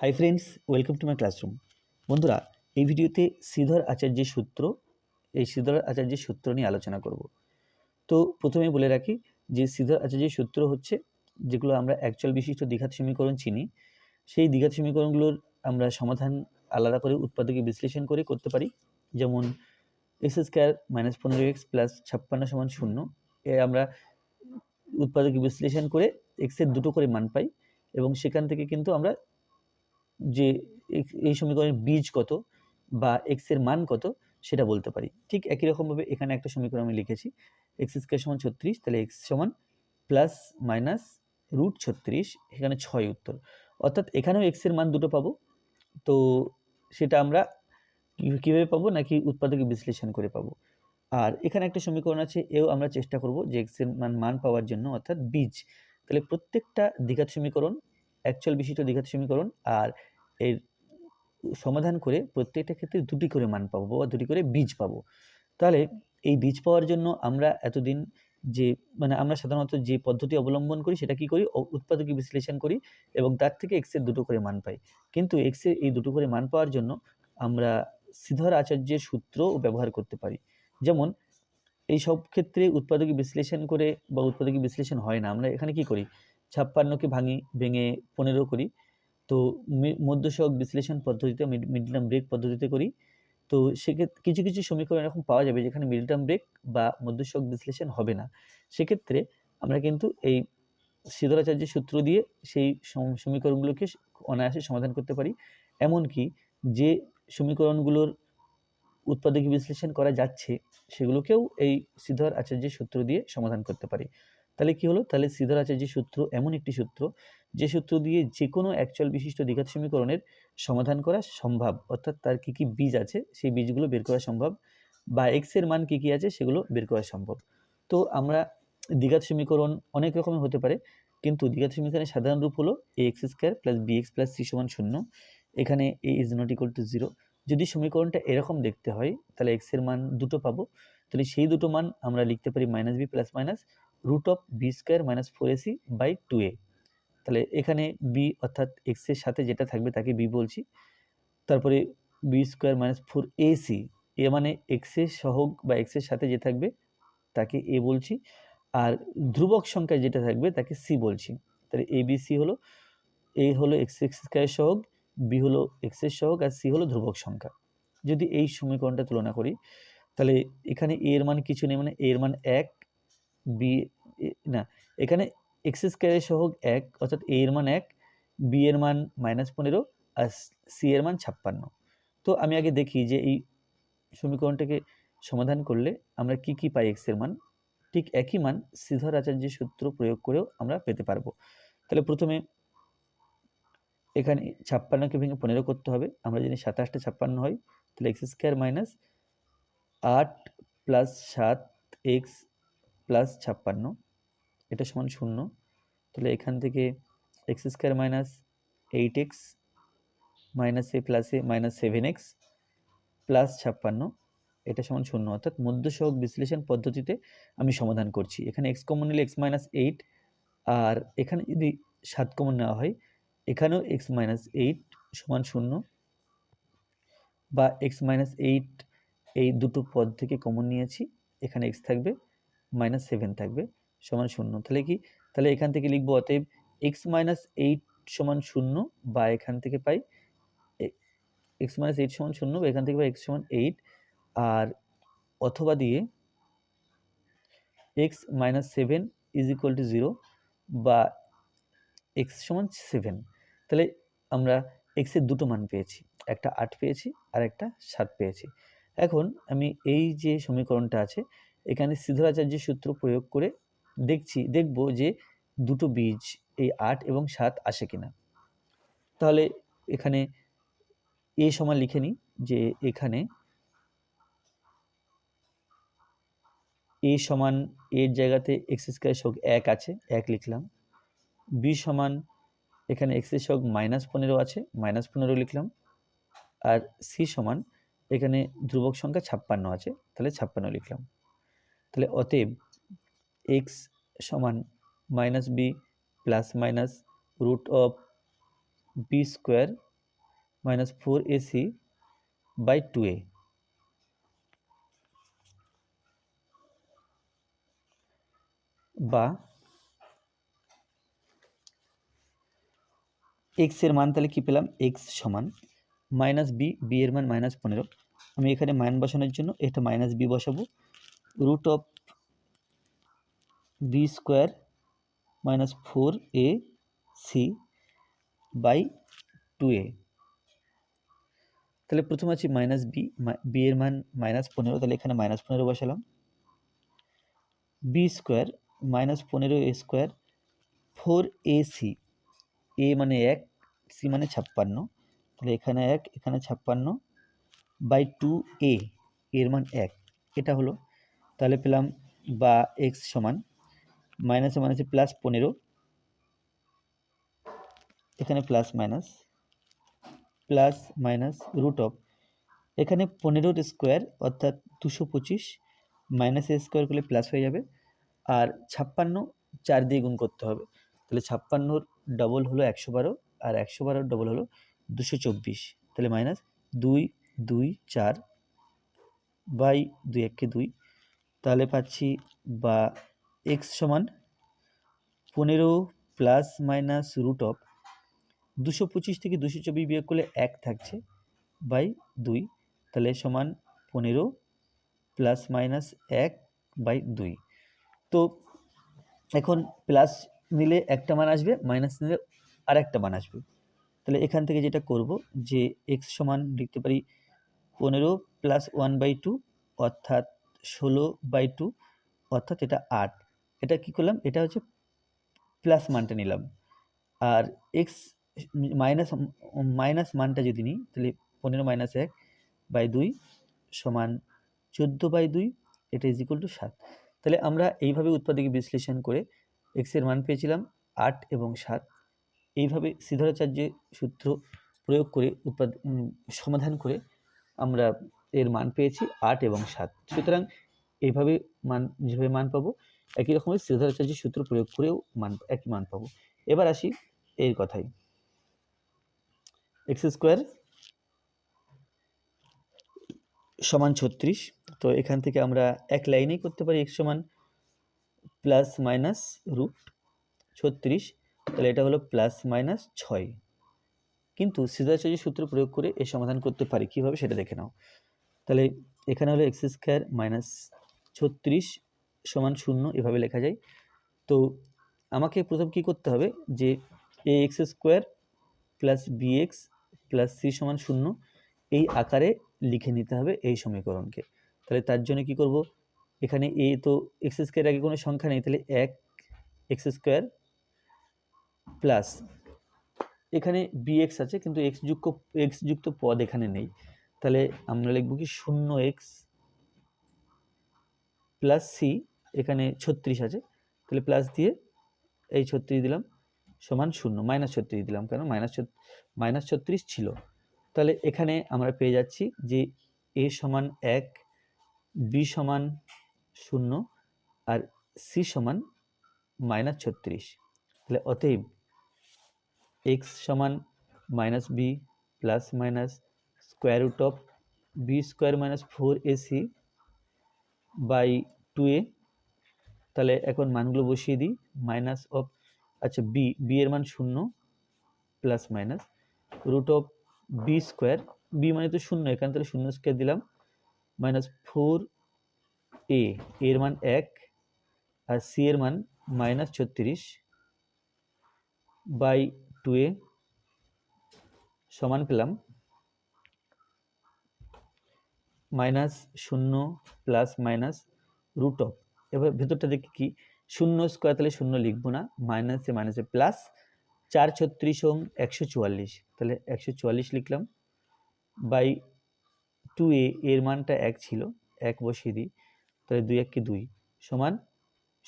Hi friends welcome to my classroom বন্ধুরা, এই ভিডিওতে শ্রীধর আচার্যের সূত্র, এই শ্রীধর আচার্যের সূত্র নিয়ে আলোচনা করব। তো প্রথমে বলে রাখি যে শ্রীধর আচার্যের সূত্র হচ্ছে যেগুলো আমরা অ্যাকচুয়াল বিশিষ্ট দ্বিঘাত সমীকরণ চিনি। সেই দ্বিঘাত সমীকরণগুলোর আমরা সমাধান আলাদা করে উৎপাদকে বিশ্লেষণ করে করতে পারি। যেমন এক্স স্কোয়ার মাইনাস পনেরো এক্স প্লাস ছাপ্পান্ন সমান শূন্য। এ আমরা উৎপাদকে বিশ্লেষণ করে এক্সের দুটো করে মান পাই এবং সেখান থেকে কিন্তু আমরা যে এই সমীকরণের বীজ কত বা এক্সের মান কত সেটা বলতে পারি। ঠিক একই রকমভাবে এখানে একটা সমীকরণ আমি লিখেছি এক্স স্কোয়ার সমান ছত্রিশ, তাহলে এক্স সমান প্লাস মাইনাস রুট ছত্রিশ, এখানে ছয় উত্তর। অর্থাৎ এখানেও এক্সের মান দুটো পাবো। তো সেটা আমরা কীভাবে পাবো নাকি উৎপাদকে বিশ্লেষণ করে পাবো। আর এখানে একটা সমীকরণ আছে, এও আমরা চেষ্টা করব যে এক্সের মান মান পাওয়ার জন্য, অর্থাৎ বীজ। তাহলে প্রত্যেকটা দ্বিঘাত সমীকরণ অ্যাকচুয়াল বিশিষ্ট দ্বিঘাত সমীকরণ আর এর সমাধান করে প্রত্যেকটা ক্ষেত্রে দুটি করে মান পাবো বা দুটি করে বীজ পাবো। তাহলে এই বীজ পাওয়ার জন্য আমরা এতদিন যে মানে আমরা সাধারণত যে পদ্ধতি অবলম্বন করি সেটা কি করি? উৎপাদকীয় বিশ্লেষণ করি এবং তার থেকে এক্সের দুটো করে মান পাই। কিন্তু এক্সের এই দুটো করে মান পাওয়ার জন্য আমরা শ্রীধর আচার্যের সূত্রও ব্যবহার করতে পারি। যেমন এই সব ক্ষেত্রে উৎপাদকীয় বিশ্লেষণ করে বা উৎপাদকীয় বিশ্লেষণ হয় না। আমরা এখানে কি করি? ছাপ্পান্নকে ভাঙি, ভেঙে পনেরো করি। তো মধ্যসহক বিশ্লেষণ পদ্ধতিতে, মিড টার্ম ব্রেক পদ্ধতিতে করি। তো সেক্ষেত্রে কিছু কিছু সমীকরণ এরকম পাওয়া যাবে যেখানে মিড টার্ম ব্রেক বা মধ্যসহক বিশ্লেষণ হবে না। সেক্ষেত্রে আমরা কিন্তু এই শ্রীধরাচার্যের সূত্র দিয়ে সেই সম- সমীকরণগুলোকে অনায়াসে সমাধান করতে পারি। এমনকি যে সমীকরণগুলোর উৎপাদকী বিশ্লেষণ করা যাচ্ছে, সেগুলোকেও এই শ্রীধর আচার্যের সূত্র দিয়ে সমাধান করতে পারি। তাহলে কি হলো? তাহলে শ্রীধর আচার্যের সূত্র এমন একটি সূত্র, যে সূত্র দিয়ে যে কোনো অ্যাকচুয়াল বিশিষ্ট দ্বিঘাত সমীকরণের সমাধান করা সম্ভব। অর্থাৎ তার কী কী বীজ আছে, সেই বীজগুলো বের করা সম্ভব বা এক্সের মান কী কী আছে, সেগুলো বের করা সম্ভব। তো আমরা দ্বিঘাত সমীকরণ অনেক রকমের হতে পারে, কিন্তু দ্বিঘাত সমীকরণের সাধারণ রূপ হলো A X square plus B X plus C সমান শূন্য, এখানে A is not equal to zero যদি সমীকরণটা এরকম দেখতে হয়, তাহলে এক্সের মান দুটো পাবো। তাহলে সেই দুটো মান আমরা লিখতে পারি minus B plus minus root of B square minus four AC by two A তাহলে এখানে বি অর্থাৎ এক্সের সাথে যেটা থাকবে তাকে বি বলছি। তারপরে B square minus four AC A মানে এক্সের সহগ বা এক্সের সাথে যে থাকবে তাকে এ বলছি। আর ধ্রুবক সংখ্যায় যেটা থাকবে তাকে সি বলছি। তাহলে এ বি সি হলো এ হলো এক্স এক্স স্কোয়ার সহগ বি হলো এক্সের সহগ, আর সি হলো ধ্রুবক সংখ্যা। যদি এই সমীকরণটা তুলনা করি, তাহলে এখানে এর মান কিছু নেই মানে এর মান এক বি না, এখানে এক্স স্কোয়ারের সহগ এক, অর্থাৎ এ এর মান এক বি এর মান মাইনাস পনেরো, আর সি এর মান ছাপ্পান্ন। তো আমি আগে দেখি যে এই সমীকরণটাকে সমাধান করলে আমরা কি কি পাই এক্সের মান? ঠিক একই মান শ্রীধর আচার্যের সূত্র প্রয়োগ করেও আমরা পেতে পারব। তাহলে প্রথমে এখানে ছাপ্পান্নকে ভেঙে পনেরো করতে হবে। আমরা জানি সাতাশটা ছাপ্পান্ন হয়, তাহলে এক্স স্কোয়ার মাইনাস আট প্লাস সাত এক্স প্লাস ছাপ্পান্ন, এটা সমান শূন্য। তাহলে এখান থেকে X square minus eight X minus A plus A minus seven X plus ছাপ্পান্ন, এটা সমান শূন্য। অর্থাৎ মধ্যসহক বিশ্লেষণ পদ্ধতিতে আমি সমাধান করছি। এখানে এক্স কমন নিলে এক্স মাইনাস এইট আর এখানে যদি সাত কমন নেওয়া হয়, এখানেও এক্স মাইনাস এইট সমান শূন্য, বা এক্স মাইনাস এইট এই দুটো পদ থেকে কমন নিয়েছি, এখানে এক্স থাকবে মাইনাস সেভেন থাকবে, সমান শূন্য। তাহলে কি? তাহলে এখান থেকে লিখব অতএব এক্স মাইনাস এইট সমান শূন্য বা এখান থেকে পাই এক্স মাইনাস এইট সমান শূন্য বা এখান থেকে পাই এক্স সমান এইট আর অথবা দিয়ে X minus seven is equal to zero বা এক্স সমান সেভেন তাহলে আমরা এক্সের দুটো মান পেয়েছি, একটা আট পেয়েছি আর একটা সাত পেয়েছি। এখন আমি এই যে সমীকরণটা আছে এখানে সিদ্ধরাচার্যের সূত্র প্রয়োগ করে দেখছি, দেখব যে দুটো বীজ এই আট এবং সাত আসে কিনা। তাহলে এখানে এ সমান লিখে নিই যে এখানে এ সমান এর জায়গাতে এক্স স্কোয়ার সহগ এক আছে, এক লিখলাম। বি সমান এখানে এক্সের সহগ মাইনাস পনেরো আছে, মাইনাস পনেরো লিখলাম। আর সি সমান এখানে ধ্রুবক সংখ্যা ছাপ্পান্ন আছে, তাহলে ছাপ্পান্ন লিখলাম। তাহলে অতএব এক্স সমান minus B plus minus root of B square minus four AC by two A বা এক্সের মান তাহলে কী পেলাম? এক্স সমান মাইনাস বি বি এর মান মাইনাস পনেরো। আমি এখানে মান বসানোর জন্য এটা মাইনাস বি বসাবো। Square minus four A C by two A তাহলে প্রথম আছে মাইনাস বি বি এর মান মাইনাস পনেরো, তাহলে এখানে মাইনাস পনেরো বসালাম। বি স্কোয়ার মাইনাস পনেরো A square four A C A মানে এক সি মানে ছাপ্পান্ন। তাহলে এখানে এক, এখানে ছাপ্পান্ন বাই টু এ এর মান এক। এটা হলো তাহলে পেলাম বা এক্স সমান মাইনাসে মাইনাসে প্লাস পনেরো, এখানে plus minus plus minus root of এখানে পনেরোর স্কোয়ার অর্থাৎ দুশো পঁচিশ মাইনাস স্কোয়ার করলে প্লাস হয়ে যাবে, আর ছাপ্পান্ন চার দিয়ে গুণ করতে হবে, তাহলে ছাপ্পান্নর ডবল হলো একশো বারো, আর একশো বারোর ডবল হলো দুশো চব্বিশ, তাহলে মাইনাস দুই দুই, চার, বাই দুই, এককে দুই তাহলে পাচ্ছি বা এক্স সমান পনেরো প্লাস মাইনাস রুট অফ দুশো পঁচিশ থেকে দুশো চব্বিশ বিয়োগ করলে এক থাকছে বাই দুই। তাহলে সমান পনেরো প্লাস মাইনাস এক বাই দুই। তো এখন প্লাস নিলে একটা মান আসবে মাইনাস নিলে আর একটা মান আসবে। তাহলে এখান থেকে যেটা করব যে এক্স সমান লিখতে পারি পনেরো প্লাস ওয়ান বাই টু অর্থাৎ ষোলো বাই টু, অর্থাৎ এটা আট। এটা কি করলাম? এটা হচ্ছে প্লাস মানটা নিলাম। আর এক্স মাইনাস মাইনাস মানটা যদি নিই, তাহলে পনেরো মাইনাস এক বাই দুই সমান চোদ্দ বাই দুই, এটা ইজ ইকুয়াল টু সাত। তাহলে আমরা এইভাবে উৎপাদক বিশ্লেষণ করে এক্সের মান পেয়েছিলাম আট এবং সাত। এইভাবে সিদ্ধারাচার্যের সূত্র প্রয়োগ করে উৎপাদ সমাধান করে আমরা এর মান পেয়েছি আট এবং সাত। সুতরাং এইভাবে মান, যেভাবে মান পাবো, একই রকমের সিদ্ধারাচার্যের সূত্র প্রয়োগ করেও মান, একই মান পাবো। এবার আসি এর কথাই এক্স স্কোয়ার সমান ছত্রিশ। তো এখান থেকে আমরা এক লাইনেই করতে পারি এক্স সমান প্লাস মাইনাস রুট ছত্রিশ। তাহলে এটা হলো প্লাস মাইনাস ছয়। কিন্তু সিদ্ধাচার্য সূত্র প্রয়োগ করে এর সমাধান করতে পারি। কীভাবে? সেটা দেখে নাও। তাহলে এখানে হলো এক্স স্কোয়ার মাইনাস ছত্রিশ সমান শূন্য এভাবে লেখা যায়। তো আমাকে প্রথম কি করতে হবে? যে a x square plus b x plus c সমান শূন্য এই আকারে লিখে নিতে হবে এই সমীকরণকে। তাহলে তার জন্য কি করব? এখানে এ তো এক্স স্কোয়ার আগে কোনো সংখ্যা নেই, তাহলে এক এক্স স্কোয়ার প্লাস এখানে বি এক্স আছে, কিন্তু এক্স যুক্ত এক্স যুক্ত পদ এখানে নেই। তাহলে আমরা লিখব কি শূন্য এক্স প্লাস সি এখানে ছত্রিশ আছে। তাহলে প্লাস দিয়ে এই ছত্রিশ দিলাম, সমান শূন্য মাইনাস ছত্রিশ দিলাম। কেন? মাইনাস মাইনাস ছত্রিশ ছিল। তাহলে এখানে আমরা পেয়ে যাচ্ছি যে এ সমান এক বি সমান শূন্য আর সি সমান মাইনাস ছত্রিশ। তাহলে অতএব এক্স সমান minus b plus minus square root of b square minus four a c by two a তাহলে এখন মানগুলো বসিয়ে দিই। মাইনাস অফ আচ্ছা বি বি এর মান শূন্য plus minus root of b square b মানে তো শূন্য, এখানে তাহলে শূন্য স্কোয়ার দিলাম। মাইনাস ফোর এ এর মান এক আর সি এর মান মাইনাস ছত্রিশ বাই টু এ সমান পেলাম। মাইনাস শূন্য প্লাস মাইনাস রুট অফ। এবার ভেতরটা দেখি কি? শূন্য স্কোয়ার তাহলে শূন্য লিখব না, মাইনাসে মাইনাসে প্লাস চার ছত্রিশ ওম একশো চুয়াল্লিশ। তাহলে একশো চুয়াল্লিশ লিখলাম, বাই টু এ, এর মানটা এক ছিল, এক বসিয়ে দিই, তাহলে দুই এককে দুই সমান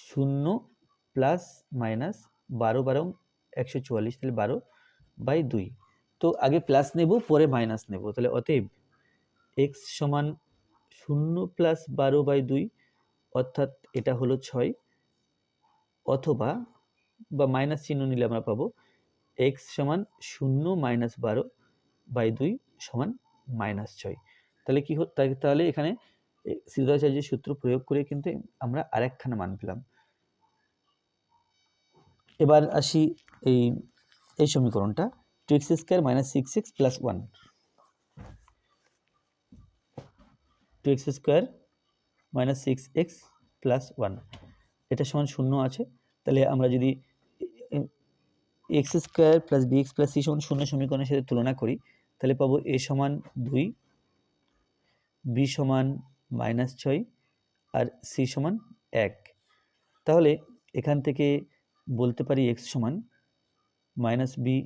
শূন্য প্লাস মাইনাস বারো বারো একশো চুয়াল্লিশ, তাহলে বারো বাই দুই। তো আগে প্লাস নেব, পরে মাইনাস নেব, তাহলে অতএব এক্স সমান শূন্য প্লাস বারো বাই দুই, অর্থাৎ এটা হলো ছয়, অথবা বা মাইনাস চিহ্ন নিলে আমরা পাবো এক্স সমান শূন্য মাইনাস বারো বাই দুই সমান মাইনাস ছয়। তাহলে কী তাহলে এখানে সিদ্ধাচার্যের সূত্র প্রয়োগ করে কিন্তু আমরা আরেকখানা মান পেলাম। এবার আসি এই এই সমীকরণটা two x square minus six x plus one two x square minus six x plus one এটা সমান শূন্য আছে। তাহলে আমরা যদি x square plus b x plus c সমান শূন্য সমীকরণের সাথে তুলনা করি, তাহলে পাবো এ সমান দুই বি সমান মাইনাস ছয়, আর সি সমান এক। তাহলে এখান থেকে বলতে পারি এক্স সমান minus b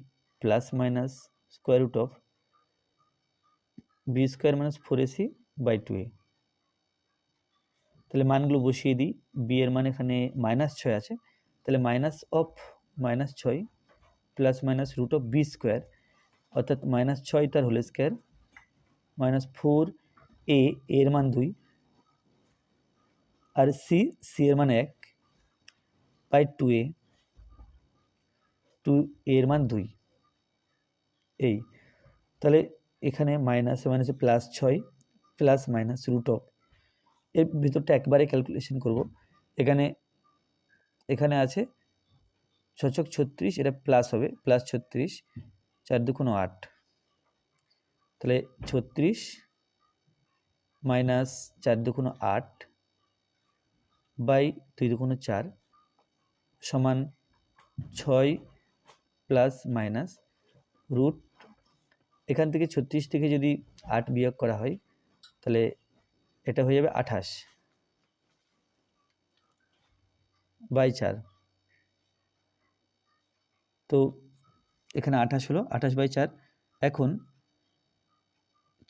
plus minus square root of b square minus four a c by two a তাহলে মানগুলো বসিয়ে দিই। বি এর মান এখানে মাইনাস ছয় আছে। তাহলে মাইনাস অফ মাইনাস ছয় plus minus root of b square অর্থাৎ মাইনাস ছয় তার whole square minus four a এর মান দুই, আর সি সি এর মান এক বাই টু এ টু এর মান দুই। এই। তাহলে এখানে মাইনাস মাইনাসে প্লাস ছয় প্লাস মাইনাস রুট অফ এর ভিতরটা একবারে ক্যালকুলেশন করব। এখানে এখানে আছে ছচক ছত্রিশ, এটা প্লাস হবে প্লাস ছত্রিশ, চার দুগুণ আট। তাহলে ছত্রিশ মাইনাস চার দুগুণ আট বাই দুই দুগুণ চার সমান ছয় প্লাস মাইনাস রুট এখান থেকে ছত্রিশ থেকে যদি আট বিয়োগ করা হয় তাহলে এটা হয়ে যাবে আঠাশ। বাই চার। তো এখানে আঠাশ হলো, আঠাশ বাই চার। এখন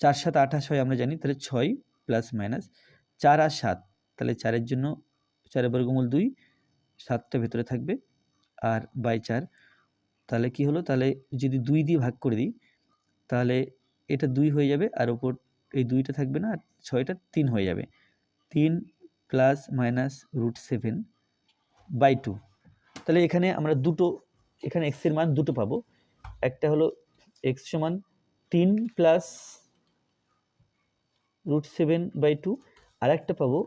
চার সাত আঠাশ হয় আমরা জানি, তাহলে ছয় প্লাস মাইনাস চার আর সাত, তাহলে চারের জন্য চারের বর্গমূল দুই, সাতটা ভেতরে থাকবে। আর বাই চার, তাহলে কি হলো, তাহলে যদি দুই দিয়ে ভাগ করে দিই, তাহলে এটা দুই হয়ে যাবে, আর ওপর এই দুইটা থাকবে না, ছয়টা তিন হয়ে যাবে। তিন plus minus root seven by two তাহলে এখানে আমরা দুটো, এখানে এক্সের মান দুটো পাবো। একটা হলো এক্স সমান তিন plus root seven by two আর একটা পাবো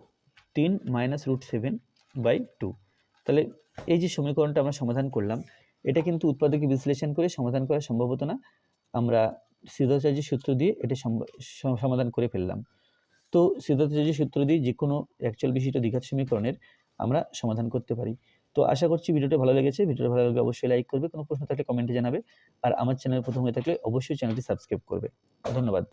তিন minus root seven by two তাহলে এই যে সমীকরণটা আমরা সমাধান করলাম, এটা কিন্তু উৎপাদকে বিশ্লেষণ করে সমাধান করা সম্ভব হতো না। আমরা সিদ্ধাচার্যের সূত্র দিয়ে এটা সমাধান করে ফেললাম। তো সিদ্ধাচার্যের সূত্র দিয়ে যে কোনো অ্যাকচুয়াল বিশিষ্ট দ্বিঘাত সমীকরণের আমরা সমাধান করতে পারি। তো আশা করছি ভিডিওটা ভালো লেগেছে। ভিডিওটা ভালো লাগলে অবশ্যই লাইক করবে, কোনো প্রশ্ন থাকলে কমেন্টে জানাবে। আর আমার চ্যানেল প্রথম হয়ে থাকলে অবশ্যই চ্যানেলটি সাবস্ক্রাইব করবে। ধন্যবাদ।